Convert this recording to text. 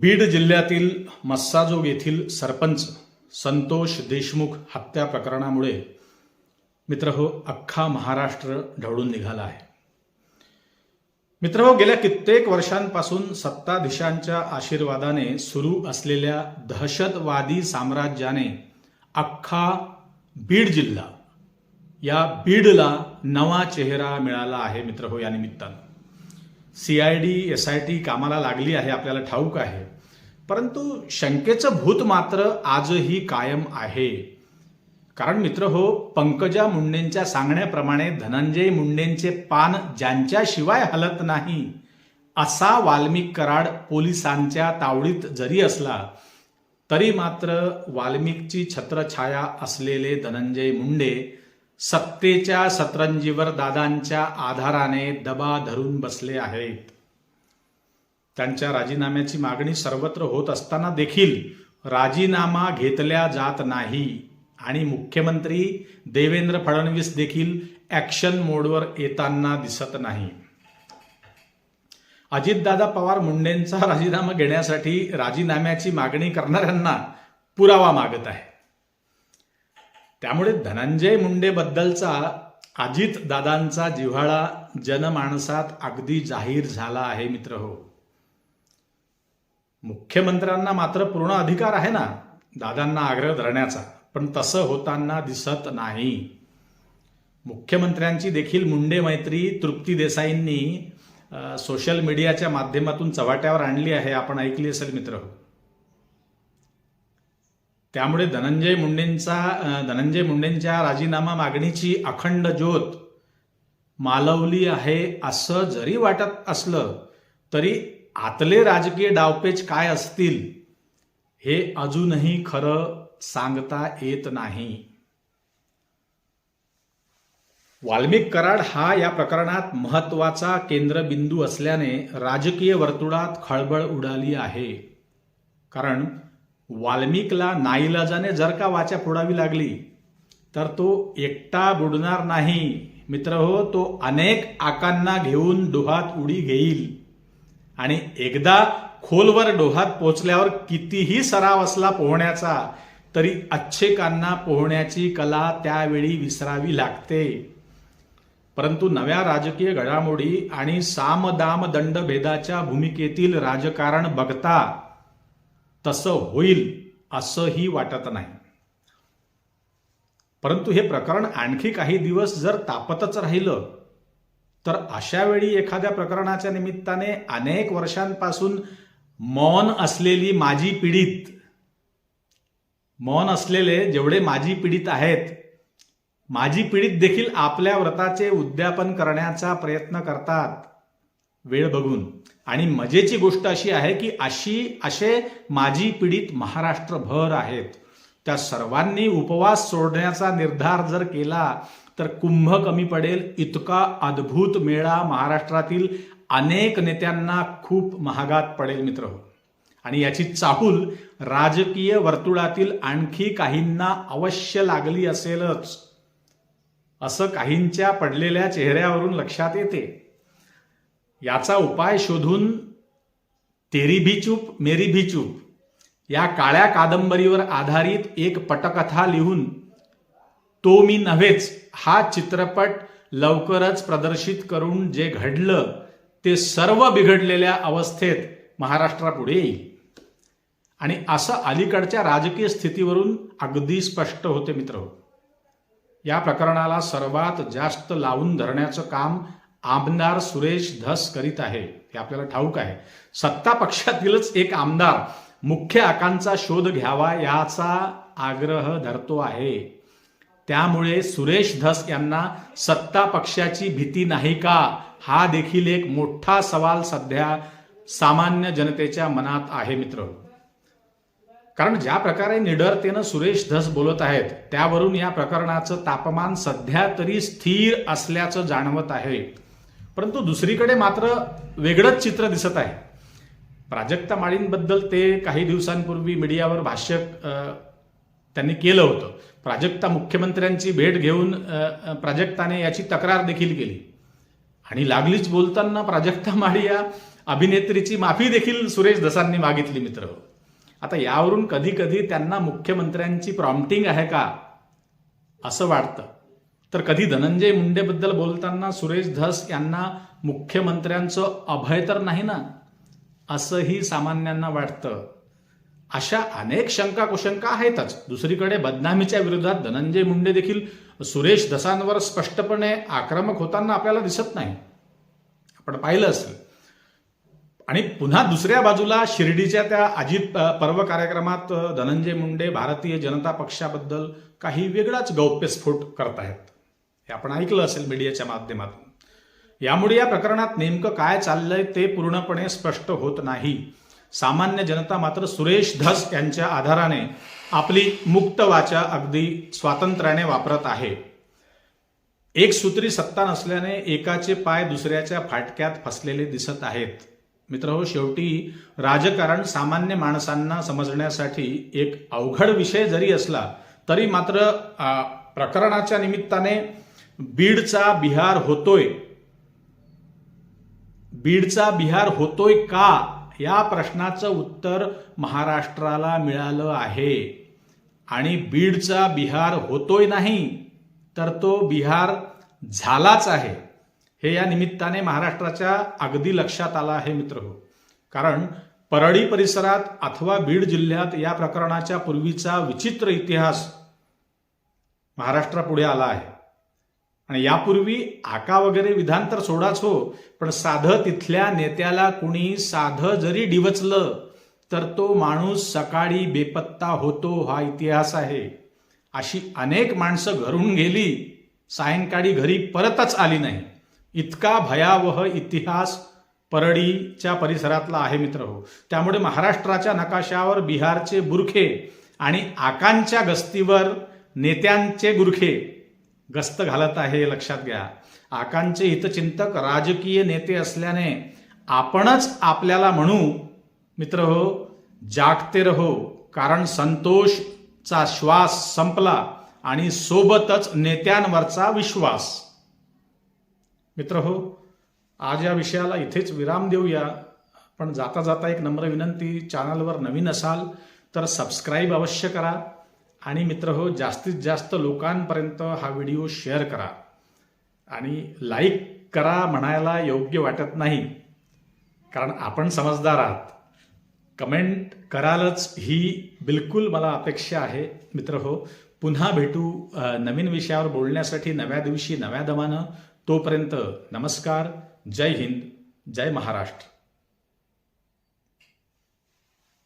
बीड जिल्ह्यातील मस्साजोग येथील सरपंच संतोष देशमुख हत्या प्रकरणामुळे मित्र हो अख्खा महाराष्ट्र ढवळून निघाला आहे. मित्र हो गेल्या कित्येक वर्षांपासून सत्ताधीशांच्या आशीर्वादाने सुरू असलेल्या दहशतवादी साम्राज्याने अख्खा बीड जिल्हा या बीडला नवा चेहरा मिळाला आहे मित्र हो या निमित्तानं. C I D S I T कामाला लागली आहे आपल्याला ठाऊक आहे. परंतु शंकेचं भूत मात्र आजही कायम आहे. कारण मित्र हो पंकजा मुंडेंच्या सांगण्याप्रमाणे धनंजय मुंडेंचे पान ज्यांच्याशिवाय हलत नाही असा वाल्मिक कराड पोलिसांच्या तावडीत जरी असला तरी मात्र वाल्मिकची छत्रछाया असलेले धनंजय मुंडे सत्तेच्या सतरंजीवर दादांच्या आधाराने दबा धरून बसले आहेत. त्यांच्या राजीनाम्याची मागणी सर्वत्र होत असताना देखील राजीनामा घेतल्या जात नाही आणि मुख्यमंत्री देवेंद्र फडणवीस देखील ॲक्शन मोडवर येताना दिसत नाही. अजितदादा पवार मुंडेंचा राजीनामा घेण्यासाठी राजीनाम्याची मागणी करणाऱ्यांना पुरावा मागत आहे. त्यामुळे धनंजय मुंडेबद्दलचा अजित दादांचा जिव्हाळा जनमानसात अगदी जाहीर झाला आहे मित्र हो. मुख्यमंत्र्यांना मात्र पूर्ण अधिकार आहे ना दादांना आग्रह धरण्याचा. पण तसं होताना दिसत नाही. मुख्यमंत्र्यांची देखील मुंडे मैत्री तृप्ती देसाईंनी सोशल मीडियाच्या माध्यमातून चव्हाट्यावर आणली आहे आपण ऐकली असेल मित्र हो. त्यामुळे धनंजय मुंडेंचा धनंजय मुंडेंच्या राजीनामा मागणीची अखंड ज्योत मालवली आहे असं जरी वाटत असलं तरी आतले राजकीय डावपेच काय असतील हे अजूनही खरं सांगता येत नाही. वाल्मिक कराड हा या प्रकरणात महत्त्वाचा केंद्रबिंदू असल्याने राजकीय वर्तुळात खळबळ उडाली आहे. कारण वाल्मिकला नाईलाजाने जर का वाचा फोडावी लागली तर तो एकटा बुडणार नाही. मित्र हो तो अनेक आकांना घेऊन डोहात उडी घेईल. आणि एकदा खोलवर डोहात पोचल्यावर कितीही सराव असला पोहण्याचा तरी अच्छेकांना पोहण्याची कला त्यावेळी विसरावी लागते. परंतु नव्या राजकीय घडामोडी आणि सामदाम दंडभेदाच्या भूमिकेतील राजकारण बघता तसं होईल असंही वाटत नाही. परंतु हे प्रकरण आणखी काही दिवस जर तापतच राहिलं तर अशा वेळी एखाद्या प्रकरणाच्या निमित्ताने अनेक वर्षांपासून मौन असलेली माजी पीडित मौन असलेले जेवढे माजी पीडित आहेत माजी पीडित देखील आपल्या व्रताचे उद्यापन करण्याचा प्रयत्न करतात. वेळ बघून. आणि मजेची गोष्ट अशी आहे की अशी असे माजी पीडित महाराष्ट्रभर आहेत. त्या सर्वांनी उपवास सोडण्याचा निर्धार जर केला तर कुंभ कमी पडेल. इतका अद्भुत मेळा महाराष्ट्रातील अनेक नेत्यांना खूप महागात पडेल मित्र. आणि याची चाहूल राजकीय वर्तुळातील आणखी काहींना अवश्य लागली असेलच. असं काहींच्या पडलेल्या चेहऱ्यावरून लक्षात येते. याचा उपाय शोधून तेरी भी चूप मेरी भी चूप या काळ्या कादंबरीवर आधारित एक पटकथा लिहून तो मी नव्हेच हा चित्रपट लवकरच प्रदर्शित करून जे घडलं ते सर्व बिघडलेल्या अवस्थेत महाराष्ट्रापुढे येईल. आणि असं अलीकडच्या राजकीय स्थितीवरून अगदी स्पष्ट होते मित्र हो. या प्रकरणाला सर्वात जास्त लावून धरण्याचं काम आमदार सुरेश धस करीत आहे. हे आपल्याला ठाऊक आहे. सत्ता पक्षातीलच एक आमदार मुख्य आकांचा शोध घ्यावा याचा आग्रह धरतो आहे. त्यामुळे सुरेश धस यांना सत्ता पक्षाची भीती नाही का? हा देखील एक मोठा सवाल सध्या सामान्य जनतेच्या मनात आहे मित्र. कारण ज्या प्रकारे निडरतेनं सुरेश धस बोलत आहेत त्यावरून या प्रकरणाचं तापमान सध्या तरी स्थिर असल्याचं जाणवत आहे. परंतु दुसरीकडे मात्र वेगळंच चित्र दिसत आहे. प्राजक्ता माळींबद्दल ते काही दिवसांपूर्वी मीडियावर भाष्य त्यांनी केलं होतं. प्राजक्ता मुख्यमंत्र्यांची भेट घेऊन प्राजक्ताने याची तक्रार देखील केली. आणि लागलीच बोलताना प्राजक्ता माळी या अभिनेत्रीची माफी देखील सुरेश धसांनी मागितली मित्र. आता यावरून कधी कधी त्यांना मुख्यमंत्र्यांची प्रॉम्प्टिंग आहे का असं वाटतं. तर कधी धनंजय मुंडेबद्दल बोलताना सुरेश धस यांना मुख्यमंत्र्यांचं अभय तर नाही ना? असंही सामान्यांना वाटतं. अशा अनेक शंका कुशंका आहेतच. दुसरीकडे बदनामीच्या विरोधात धनंजय मुंडे देखील सुरेश धसांवर स्पष्टपणे आक्रमक होताना आपल्याला दिसत नाही. आपण पाहिलं असेल. आणि पुन्हा दुसऱ्या बाजूला शिर्डीच्या त्या अजित पर्व कार्यक्रमात धनंजय मुंडे भारतीय जनता पक्षाबद्दल काही वेगळाच गौप्यस्फोट करतायत. हे आपण ऐकलं असेल मीडियाच्या माध्यमातून. यामुळे या प्रकरणात नेमकं काय चाललंय ते पूर्णपणे स्पष्ट होत नाही. सामान्य जनता मात्र सुरेश धस यांच्या आधाराने आपली मुक्त वाचा अगदी स्वातंत्र्याने वापरत आहे. एक सूत्री सत्ता नसल्याने एकाचे पाय दुसऱ्याच्या फाटक्यात फसलेले दिसत आहेत. मित्र हो शेवटी राजकारण सामान्य माणसांना समजण्यासाठी एक अवघड विषय जरी असला तरी मात्र प्रकरणाच्या निमित्ताने बीडचा बिहार होतोय. बीडचा बिहार होतोय का? या प्रश्नाचं उत्तर महाराष्ट्राला मिळालं आहे. आणि बीडचा बिहार होतोय नाही तर तो बिहार झालाच आहे. हे या निमित्ताने महाराष्ट्राच्या अगदी लक्षात आलं आहे मित्र हो. कारण परळी परिसरात अथवा बीड जिल्ह्यात या प्रकरणाच्या पूर्वीचा विचित्र इतिहास महाराष्ट्रापुढे आला आहे. यापूर्वी आका वगैरे विधान तर सोडाच हो पण साधं तिथल्या नेत्याला कुणी साधं जरी डिवचलं तर तो माणूस सकाळी बेपत्ता होतो हा इतिहास आहे. अशी अनेक माणसं घरून गेली सायंकाळी घरी परतच आली नाही. इतका भयावह इतिहास परळीच्या परिसरातला आहे मित्र हो. त्यामुळे महाराष्ट्राच्या नकाशावर बिहारचे बुरखे आणि आकांच्या गस्तीवर नेत्यांचे गुरखे गस्त घालत आहे हे लक्षात घ्या. आकांचे हितचिंतक राजकीय नेते असल्याने आपणच आपल्याला म्हणू मित्र हो जागते रहो कारण संतोषचा श्वास संपला आणि सोबतच नेत्यांवरचा विश्वास. मित्र हो आज या विषयाला इथेच विराम देऊया. पण जाता जाता एक नम्र विनंती चॅनलवर नवीन असाल तर सबस्क्राईब अवश्य करा. आणि मित्र हो जास्तीत जास्त लोकांपर्यंत हा व्हिडिओ शेअर करा. आणि लाईक करा म्हणायला योग्य वाटत नाही. कारण आपण समजदार आहात. कमेंट करालच ही बिलकुल मला अपेक्षा आहे मित्र हो. पुन्हा भेटू नवीन विषयावर बोलण्यासाठी नव्या दिवशी नव्या दमानं. तोपर्यंत नमस्कार. जय हिंद. जय महाराष्ट्र.